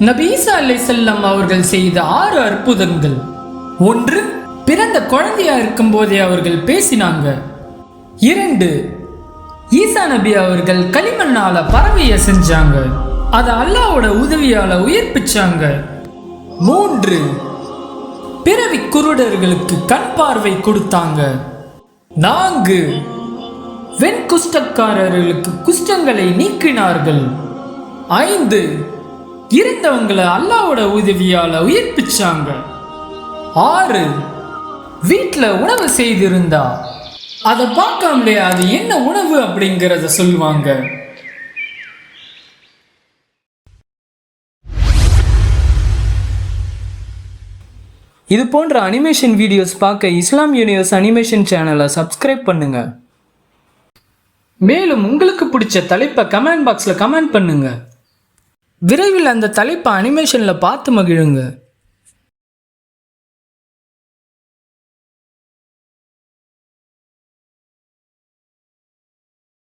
நபீசா அலை செல்லம் அவர்கள் செய்த ஆறு அற்புதங்கள். ஒன்று பிறந்த குழந்தையா இருக்கும் போதே அவர்கள் பேசினாங்க. இரண்டு ஈசா நபி அவர்கள் களிமண்ணால பறவைய செஞ்சாங்க. அதை அல்லாவோட உதவியால உயிர்ப்பிச்சாங்க. மூன்று பிறவி குருடர்களுக்கு கண் பார்வை கொடுத்தாங்க. நான்கு வெண்குஷ்டக்காரர்களுக்கு குஷ்டங்களை நீக்கினார்கள். ஐந்து இருந்தவங்களை அல்லாவோட உதவியால உயிர்ப்பிச்சாங்க. ஆறு வீட்டில் உணவு செய்திருந்தா அதை பார்க்காமலே அது என்ன உணவு அப்படிங்கிறத சொல்லுவாங்க. இது போன்ற அனிமேஷன் வீடியோஸ் பார்க்க இஸ்லாம் யூனிவர்ஸ் அனிமேஷன் சேனலை சப்ஸ்கிரைப் பண்ணுங்க. மேலும் உங்களுக்கு பிடிச்ச தலைப்பை கமெண்ட் பாக்ஸில் கமெண்ட் பண்ணுங்கள் விரைவில் அந்த தலைப்பை அனிமேஷனில் பார்த்து மகிழுங்க.